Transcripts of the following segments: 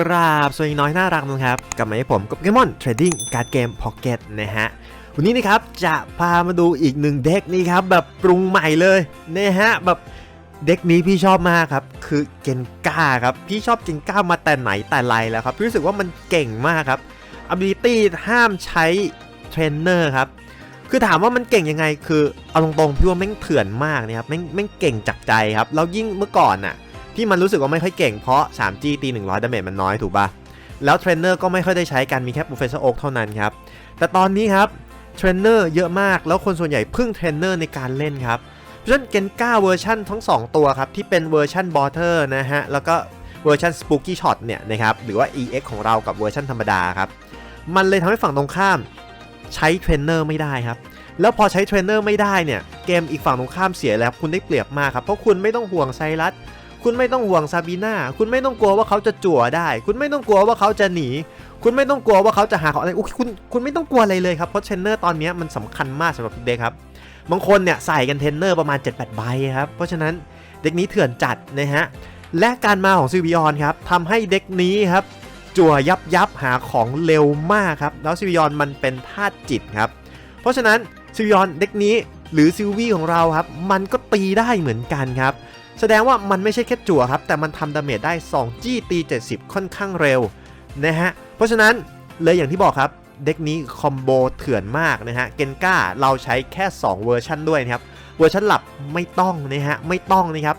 กราบสวัสดีน้อยน่ารักนะครับ กลับมาให้ผมกับเกมอนเทรดดิ้งการ์ดเกมพ็อกเก็ตนะฮะ วันนี้นะครับจะพามาดูอีกหนึ่งเด็กนี่ครับแบบปรุงใหม่เลยนะฮะแบบเด็กนี้พี่ชอบมากครับ คือเกนก้าครับ พี่ชอบเกนก้ามาแต่ไหนแต่ไรแล้วครับ พี่รู้สึกว่ามันเก่งมากครับ ability ห้ามใช้เทรนเนอร์ครับคือถามว่ามันเก่งยังไงคือเอาตรงๆพี่ว่าแม่งเถื่อนมากนะครับแม่งแม่งเก่งจากใจครับแล้วยิ่งเมื่อก่อนน่ะ ที่มันรู้สึกว่าไม่ค่อยเก่งเพราะ 3G ตี 100ดาเมจมันน้อยถูกป่ะ แล้วเทรนเนอร์ก็ไม่ค่อยได้ใช้กันมีแค่ Professor Oak เท่านั้นครับ แต่ตอนนี้ครับเทรนเนอร์เยอะมากแล้วคนส่วนใหญ่พึ่งเทรนเนอร์ในการเล่นครับ เพราะฉะนั้นเกนก้าเวอร์ชันทั้ง 2 ตัวครับ ที่เป็นเวอร์ชันบอเทอร์นะฮะ แล้วก็เวอร์ชัน Spooky Shot เนี่ยนะครับ หรือว่า EX ของเรากับเวอร์ชันธรรมดาครับ มันเลยทำให้ฝั่งตรงข้ามใช้เทรนเนอร์ไม่ได้ครับแล้วพอใช้เทรนเนอร์ไม่ได้เนี่ย เกมอีกฝั่งตรงข้ามเสียแล้วคุณได้เปรียบมากครับ เพราะคุณไม่ต้องห่วงไซรัส คุณไม่ต้องห่วงซาบีนาคุณไม่ต้องกลัวว่าเขาจะจั่วได้ คุณไม่ต้องกลัวว่าเขาจะหนี คุณไม่ต้องกลัวว่าเขาจะหาของอะไรคุณคุณไม่ต้องกลัวอะไรเลยครับเพราะเทรนเนอร์ตอนนี้มันสำคัญมากสำหรับเด็กครับบางคนเนี่ยใส่กันเทรนเนอร์ประมาณ 7-8ใบครับเพราะฉะนั้นเด็กนี้เถื่อนจัดนะฮะและการมาของซิวิออนครับทำให้เด็กนี้ครับจั่วยับยับหาของเร็วมากครับแล้วซิวิออนมันเป็นธาตุจิตครับเพราะฉะนั้นซิวิออนเด็กนี้หรือซิลวี่ของเราครับมันก็ตีได้เหมือนกันครับ แสดงว่ามันไม่ใช่แค่จั่วครับ แต่มันทำดาเมจได้2จี้ตี70 ค่อนข้างเร็วนะฮะ เพราะฉะนั้นเลยอย่างที่บอกครับ เด็กนี้คอมโบเถื่อนมากนะฮะ เกนก้าเราใช้แค่ 2 เวอร์ชันด้วยนะครับ เวอร์ชันหลับไม่ต้องนะฮะ ไม่ต้องนะครับ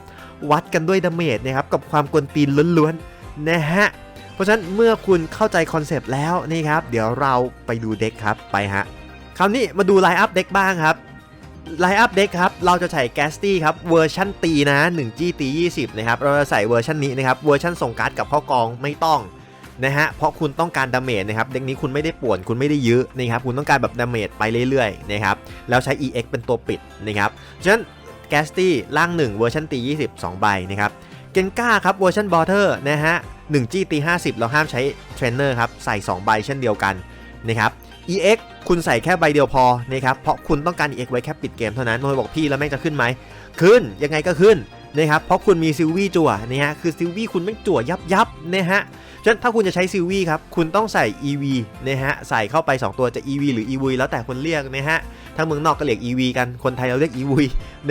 วัดกันด้วยดาเมจนะครับ กับความกวนตีนล้วนๆนะฮะ เพราะฉะนั้นเมื่อคุณเข้าใจคอนเซปต์แล้วนี่ครับ เดี๋ยวเราไปดูเด็กครับ ไปฮะ คราวนี้มาดูไลน์อัพเด็กบ้างครับ ไลน์อัพเด็กครับ เราจะใช้แกสตี้ครับเวอร์ชันตีนะ1 G ตี20นะครับ เราจะใส่เวอร์ชันนี้นะครับ เวอร์ชันส่งการ์ดกับเข้ากองไม่ต้องนะฮะ เพราะคุณต้องการดาเมจนะครับ เด็กนี้คุณไม่ได้ป่วน คุณไม่ได้ยื้อนะครับ คุณต้องการแบบดาเมจไปเรื่อยๆนะครับ แล้วใช้ EX เป็นตัวปิดนะครับ ฉะนั้นแกสตี้ล่าง 1 เวอร์ชันตี20 2ใบนะครับ เกนก้าครับเวอร์ชันบอเทอร์นะฮะ1 G ตี50 เราห้ามใช้เทรนเนอร์ครับ ใส่ 2 ใบเช่นเดียวกันนะครับ EX คุณใส่แค่ใบเดียวพอนะครับเพราะคุณต้องการ EX ไว้แค่ปิดเกมเท่านั้นโมยบอกพี่แล้วแม่งจะขึ้นไหมขึ้นยังไงก็ขึ้นนะครับเพราะคุณมีซิลวี่จั่วนะฮะคือซิลวี่คุณไม่งจั่วยับยับนะฮะฉะนั้นถ้าคุณจะใช้ซิลวี่ครับคุณต้องใส่ EV นะฮะใส่เข้าไป 2 ตัวจะ EV หรือ EV แล้วแต่คนเรียกนะฮะทางเมืองนอกก็เรียก EV กันคนไทยเราเรียก EV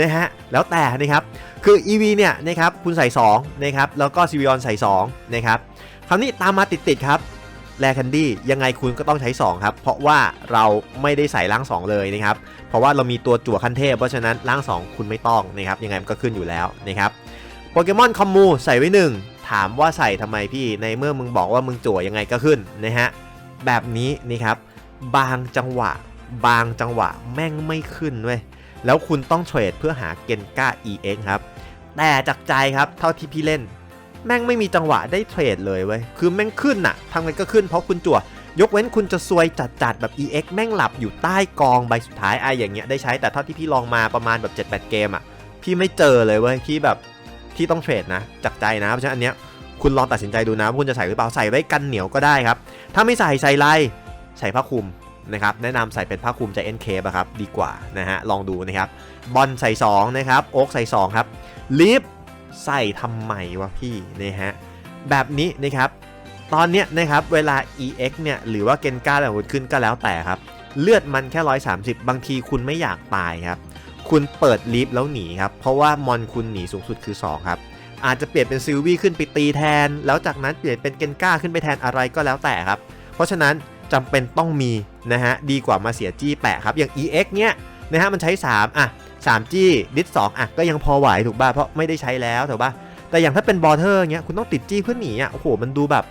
นะฮะแล้วแต่นะครับคือ EV เนี่ยนะครับคุณใส่2นะครับแล้วก็ซิวิออนใส่2นะครับคราวนี้ตามมาติดๆครับ แรคันดี้ยังไงคุณก็ต้องใช้ 2 ครับ เพราะว่าเราไม่ได้ใส่ร่าง 2 เลยนะครับ เพราะว่าเรามีตัวจั่วขั้นเทพ เพราะฉะนั้นร่าง 2 คุณไม่ต้องนะครับ ยังไงมันก็ขึ้นอยู่แล้วนะครับโปเกมอนคอมมูใส่ไว้ 1 ถามว่าใส่ทำไมพี่ในเมื่อมึงบอกว่ามึงจั่วยังไงก็ขึ้นนะฮะแบบนี้นี่ครับ บางจังหวะ บางจังหวะแม่งไม่ขึ้นเว้ยแล้วคุณต้องเทรดเพื่อหาเกนก้า EX ครับแต่จากใจครับเท่าที่พี่เล่น แม่งไม่มีจังหวะได้เทรดเลยเว้ย คือแม่งขึ้นน่ะทำไงก็ขึ้นเพราะคุณจั่วยกเว้นคุณจะซวยจัดๆแบบ EX แม่งหลับอยู่ใต้กองใบสุดท้ายไอะอย่างเงี้ยได้ใช้แต่เท่าที่พี่ลองมาประมาณแบบ 7-8 เกมอะพี่ไม่เจอเลยเว้ยที่แบบที่ต้องเทรดนะจากใจนะเพราะฉะนั้นอันเนี้ยคุณลองตัดสินใจดูนะว่าคุณจะใส่หรือเปล่าใส่ไว้กันเหนียวก็ได้ครับ ถ้าไม่ใส่ใส่ไรใส่ผ้าคลุมนะครับแนะนำใส่เป็นผ้าคลุมใจเอ็นเคปครับดีกว่านะฮะลองดูนะครับบอลใส่2นะครับโอ๊กใส่2ครับลิฟ ใส่ทำไมวะพี่นะฮะแบบนี้นะครับตอนเนี้ยนะครับเวลา EX เนี่ยหรือว่าเกนก้าแบบคุณขึ้นก็แล้วแต่ครับ เลือดมันแค่ 130 บางทีคุณไม่อยากตายครับ คุณเปิดลิฟแล้วหนีครับ เพราะว่ามอนคุณหนีสูงสุดคือ 2 ครับ อาจจะเปลี่ยนเป็นซิลวี่ขึ้นไปตีแทน แล้วจากนั้นเปลี่ยนเป็นเกนก้าขึ้นไปแทนอะไรก็แล้วแต่ครับ เพราะฉะนั้นจำเป็นต้องมีนะฮะดีกว่ามาเสียจี้แปะครับอย่าง EX เนี่ยนะฮะมันใช้ 3 อะ 3G ดิส2อะก็ยังพอไหวถูกป่ะเพราะไม่ได้ใช้แล้วถูกป่ะแต่อย่างถ้าเป็นบอเทอร์เงี้ยคุณต้องติด G เพื่อหนีอะโอ้โหมันดูแบบ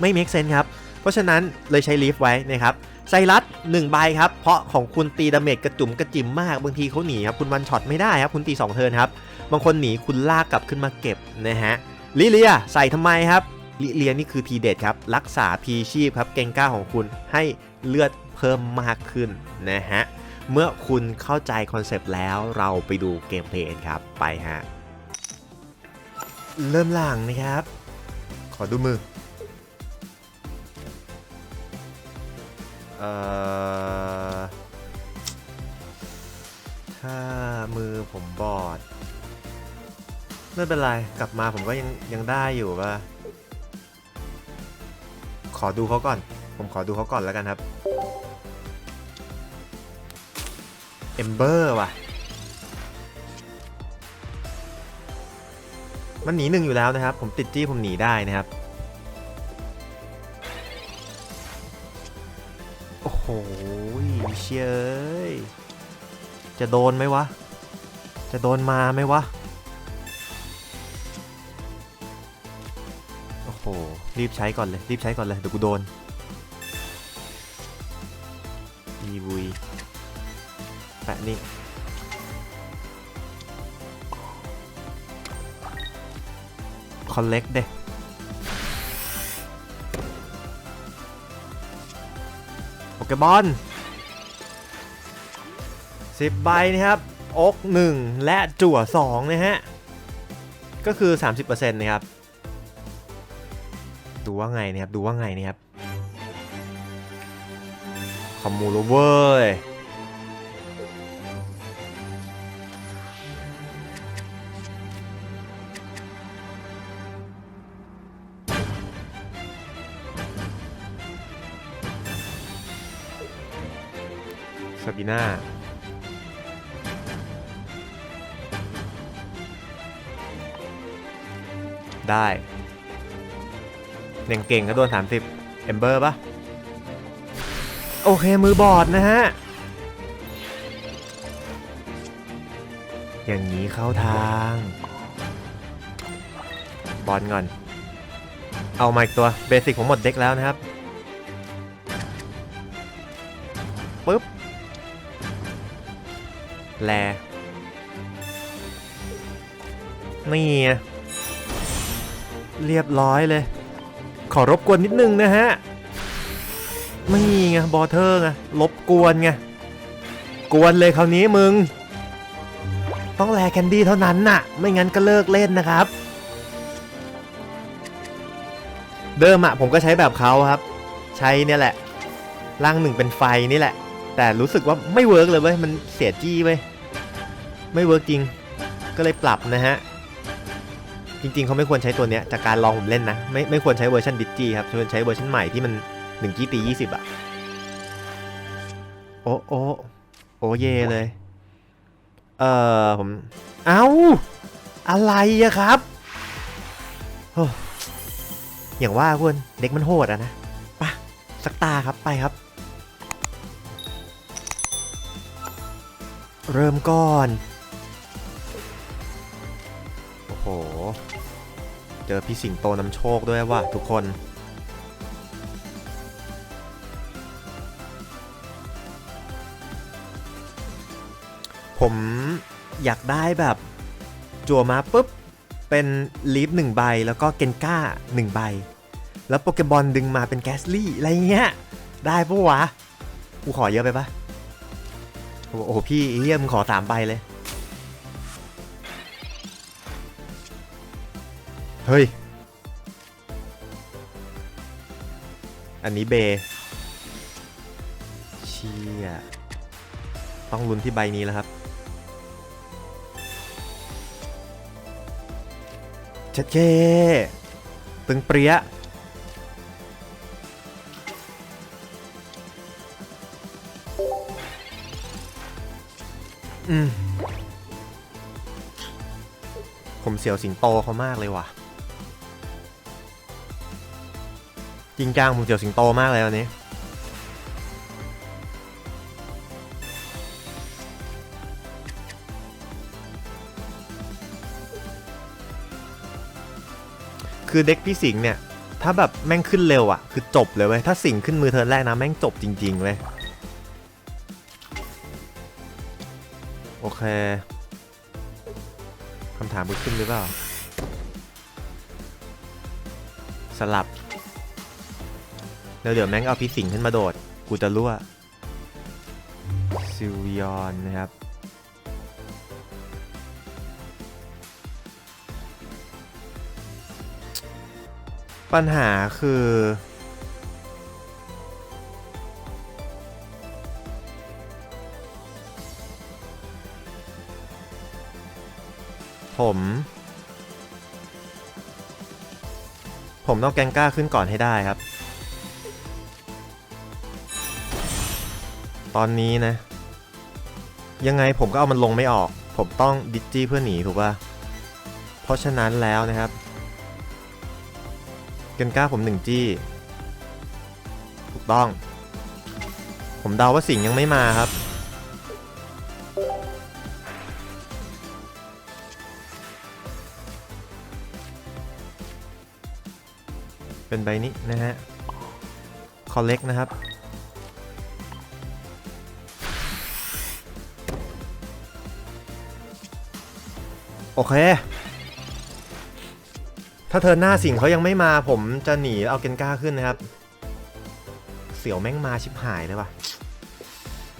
ไม่ make sense ครับ เพราะฉะนั้นเลยใช้ลีฟไว้นะครับไซรัส1ใบครับ เพราะของคุณตีดาเมจกระจุ่มกระจิ๋มมาก บางทีเขาหนีครับคุณวันช็อตไม่ได้ครับ คุณตี 2 เทิร์นครับ บางคนหนีคุณลากกลับขึ้นมาเก็บนะฮะลิเลียใส่ทำไมครับลิเลียนี่คือทีเด็ดครับ รักษาพีชีพครับ เกงก้าของคุณให้เลือดเพิ่มมากขึ้นนะฮะ เมื่อคุณเข้าใจคอนเซปต์แล้วเราไปดูเกมเพลย์ครับ ไปฮะ เริ่มหลังนะครับ ขอดูมือ เอ่อ ถ้ามือผมบอด ไม่เป็นไร กลับมาผมก็ยังยังได้อยู่ป่ะ ขอดูเขาก่อน ผมขอดูเขาก่อนแล้วกันครับ มเบอร์ว่ะ มันหนีหนึ่งอยู่แล้วนะครับ ผมติดจี้ผมหนีได้นะครับ โอ้โหเชยเอจะโดนไหมวะ จะโดนมาไหมวะ โอ้โห รีบใช้ก่อนเลย รีบใช้ก่อนเลย เดี๋ยวกูโดนอีวุย แปะนี่คอลเลกเด้โปเกบอลสิบใบนะครับอกหนึ่งและจั่วสองนะฮะ ก็คือ 30%นะครับ ดูว่าไงนะครับ ดูว่าไงนะครับ คอมมูโลเวอร์ ซาบิน่าได้เน่งเก่งก็โดน 30เอมเบอร์ปะโอเค มือบอดนะฮะ อย่างนี้เข้าทาง บอลก่อน เอามาอีกตัว เบสิกผมหมดเด็กแล้วนะครับ แลนี่เรียบร้อยเลย ขอรบกวนนิดนึงนะฮะไม่ไงบอเทอร์ไงรบกวนไงกวนเลยคราวนี้มึง ต้องแลแคนดี้เท่านั้นน่ะ ไม่งั้นก็เลิกเล่นนะครับ เดิมอะผมก็ใช้แบบเขาครับ ใช้เนี่ยแหละ ร่างหนึ่งเป็นไฟนี่แหละ แต่รู้สึกว่าไม่เวิร์กเลยเว้ยมันเสียจี้เว้ยไม่เวิร์กจริง ก็เลยปรับนะฮะ จริงๆเขาไม่ควรใช้ตัวเนี้ยจากการลองผมเล่นนะ ไม่ไม่ควรใช้เวอร์ชันดิจิครับควรใช้เวอร์ชันใหม่ที่มัน1กี้ตี20อะโอ้โอ้โอ้เยเลย เอ่อผม เอ้า อะไรอะครับอย่างว่าคุณเด็กมันโหดอะนะปะสักตาครับไปครับ เริ่มก่อน โอ้โห เจอพี่สิงโตนำโชคด้วยว่ะทุกคน ผมอยากได้แบบจั่วมาปุ๊บ เป็นลีฟหนึ่งใบแล้วก็เกนก้าหนึ่งใบ แล้วโปเกบอลดึงมาเป็นแกสลี่อะไรเงี้ย ได้ปะวะ กูขอเยอะไปปะ โอ้โหพี่เฮียมขอสามใบเลย เฮ้ย อันนี้เบเชี่ยต้องลุ้นที่ใบนี้แล้วครับเจ๊เจตึงเปรี้ย อืม ผมเสียวสิงโตเขามากเลยว่ะ จริงจังผมเสียวสิงโตมากเลยวันนี้คือเด็กพี่สิงเนี่ย ถ้าแบบแม่งขึ้นเร็วอะ่ะ คือจบเลยเว้ย ถ้าสิงขึ้นมือเทิร์นแรกนะ แม่งจบจริงๆเว้ย เคคำถามมึงขึ้นหรือเปล่า สลับ แล้วเดี๋ยวแม่งเอาพี่สิงห์ขึ้นมาโดด กูจะรั่วซิลยอนนะครับ ปัญหาคือ ผม ผมต้องแกงก้าขึ้นก่อนให้ได้ครับ ตอนนี้นะ ยังไงผมก็เอามันลงไม่ออก ผมต้องดิจี้เพื่อหนีถูกป่ะ เพราะฉะนั้นแล้วนะครับแกงก้าผมหนึ่งจี้ ถูกต้อง ผมเดาว่าสิงยังไม่มาครับ เป็นใบนี้นะฮะคอลเลกนะครับ โอเค ถ้าเธอหน้าสิงเขายังไม่มาผมจะหนีเอาเกนก้าขึ้นนะครับ เสี่ยวแม่งมาชิบหายเลยว่ะ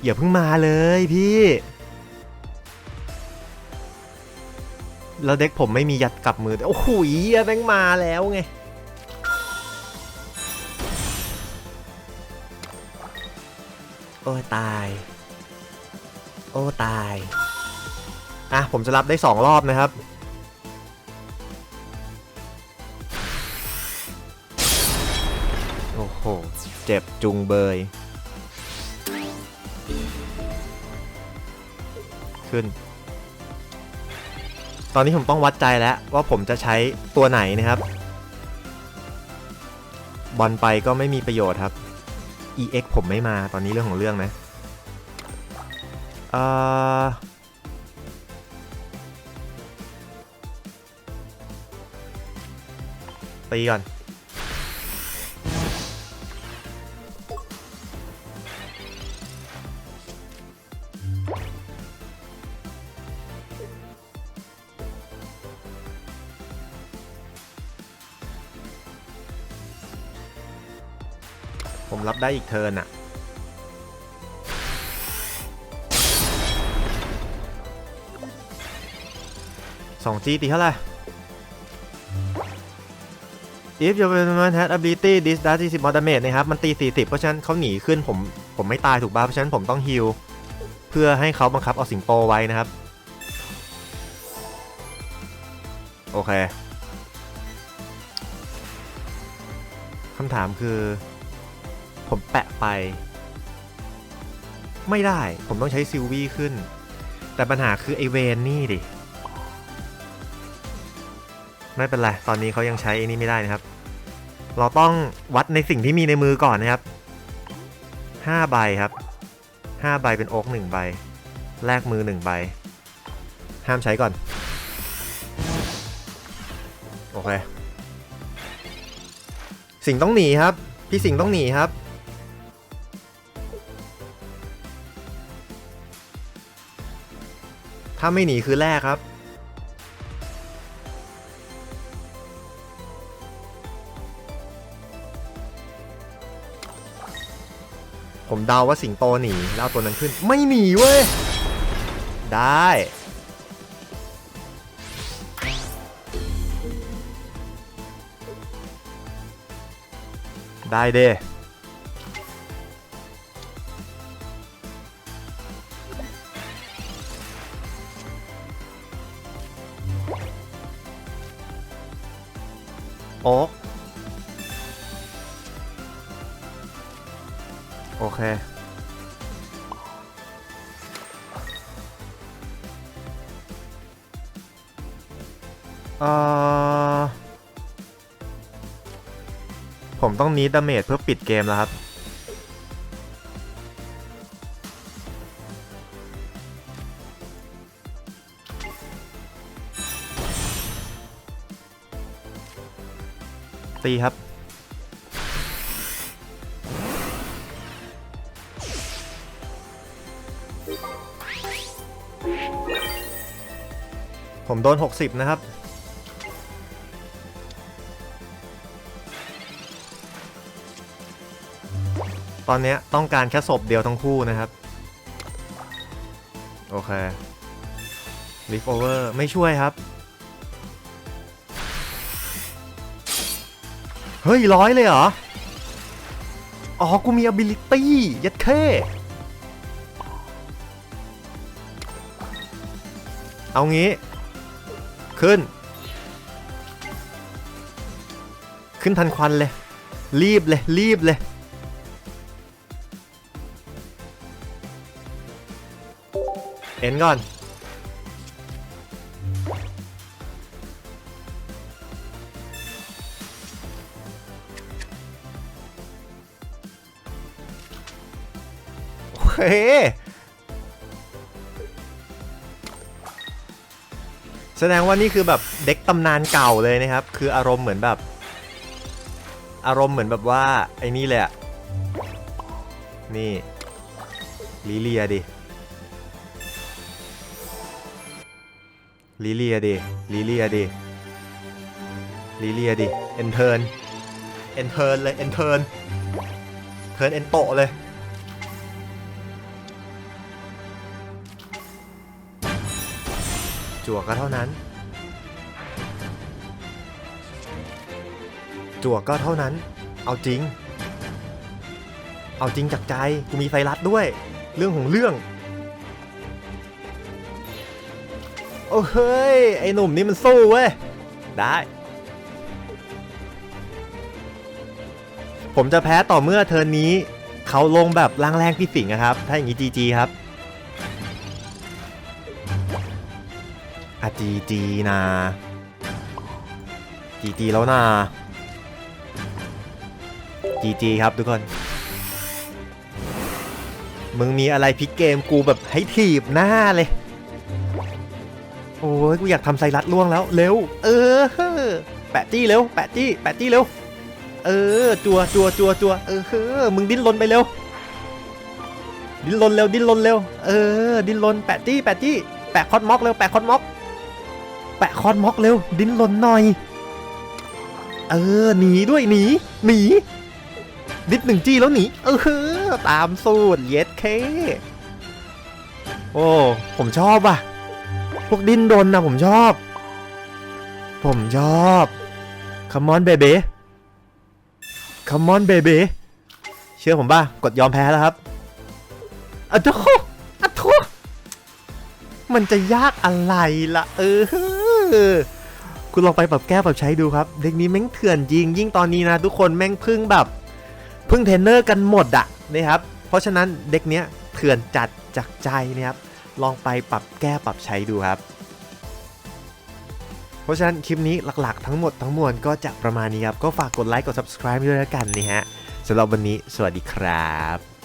อย่าเพิ่งมาเลยพี่แล้วเด็กผมไม่มียัดกลับมือ โอ้โหเหี้ยแม่งมาแล้วไง อ้ตาย โอ้ตาย อะ ผมจะรับได้สองรอบนะครับ โอ้โห เจ็บจุงเบย ขึ้น ตอนนี้ผมต้องวัดใจแล้วว่าผมจะใช้ตัวไหนนะครับ บอลไปก็ไม่มีประโยชน์ครับ EX ผมไม่มาตอนนี้เรื่องของเรื่องนะเออตีก่อน ได้อีกเทิร์นอะสองจีตีเท่าไหร่ if your opponent has ability this does 40 more damage นะครับ มันตี 40 เพราะฉะนั้นเขาหนีขึ้นผมผมไม่ตายถูกป่ะเพราะฉะนั้นผมต้องฮิลเพื่อให้เขาบังคับเอาสิงโตไว้นะครับ โอเคคำถามคือ ผมแปะไป ไม่ได้ผมต้องใช้ซิลวี่ขึ้น แต่ปัญหาคือไอเวนนี่ดิ ไม่เป็นไร ตอนนี้เขายังใช้ไอ้นี่ไม่ได้นะครับ เราต้องวัดในสิ่งที่มีในมือก่อนนะครับ5ใบครับ5ใบเป็นโอ๊ก1ใบ แลกมือ1ใบ ห้ามใช้ก่อน โอเค สิงต้องหนีครับ พี่สิงต้องหนีครับ ถ้าไม่หนีคือแรกครับ ผมเดาวว่าสิงโตหนีแล้วตัวนั้นขึ้น ไม่หนีเว้ย ได้ ได้เด้ โอ๊กโอเคอ่อผมต้องนี้ดาเมจเพื่อปิดเกมแล้วครับีครับ ผมโดน 60 นะครับ ตอนนี้ต้องการแค่ศพเดียวทั้งคู่นะครับ โอเคลิฟโอเวอร์ไม่ช่วยครับ เฮ้ยร้อยเลยเหรอ อ๋อ กูมี ability ยัดเข้เอางี้ ขึ้น ขึ้นทันควันเลย รีบเลย รีบเลย เอ็นก่อน เค แสดงว่านี่คือแบบเด็กตำนานเก่าเลยนะครับ คืออารมณ์เหมือนแบบ อารมณ์เหมือนแบบว่าไอ้นี่เลยอะนี่ลิเลียดิลิเลียดิลิเลียดิลิเลียดิเอนเทิร์นเอนเทิร์นเลยเอนเทิร์นเทิร์นเอนโตเลย จั่วก็เท่านั้น จั่วก็เท่านั้น เอาจริง เอาจริงจากใจ กูมีไฟรัดด้วย เรื่องของเรื่อง โอ้เฮ้ย ไอ้หนุ่มนี่มันสู้เว้ย ได้ ผมจะแพ้ต่อเมื่อเทิร์นนี้ เขาลงแบบล่างแรงพี่สิงห์นะครับ ถ้าอย่างนี้จีจีครับ จีจีนาจีจีแล้วนาจีจีครับทุกคน มึงมีอะไรพลิกเกมกูแบบให้ถีบหน้าเลย โอ้ยกูอยากทำไซรัสล่วงแล้ว เร็ว เออ แปะจี้เร็ว แปะจี้ แปะจี้เร็ว เออ จัวจัวจัวจัวเออเฮ้อมึงดิ้นรนไปเร็ว ดิ้นรนเร็ว ดิ้นรนเร็ว เออ ดิ้นรนแปะจี้ แปะจี้ แปะคอนม็อกเร็ว แปะคอนม็อก แปะคอนม็อกเร็ว ดิ้นรนหน่อย เออหนีด้วยหนีหนีดิดหนึ่งจี้แล้วหนีเออตามสูตรเย็ดเค โอ้ผมชอบว่ะ พวกดิ้นรนนะผมชอบ ผมชอบคัมอนเบเบ้คัมอนเบเบ้เชื่อผมป่ะ กดยอมแพ้แล้วครับอะโถอะโถมันจะยากอะไรล่ะ เออ คุณลองไปปรับแก้ปรับใช้ดูครับเด็กนี้แม่งเถื่อนจริง ยิ่งตอนนี้นะ ทุกคนแม่งพึ่งแบบพึ่งเทรนเนอร์กันหมดอะนะครับ เพราะฉะนั้นเด็กเนี้ยเถื่อนจัดจากใจนะครับลองไปปรับแก้ปรับใช้ดูครับ เพราะฉะนั้นคลิปนี้หลักๆ ทั้งหมดทั้งมวลก็จะประมาณนี้ครับ ก็ฝากกดไลค์กด subscribe ด้วยแล้วกันนะฮะสำหรับวันนี้สวัสดีครับ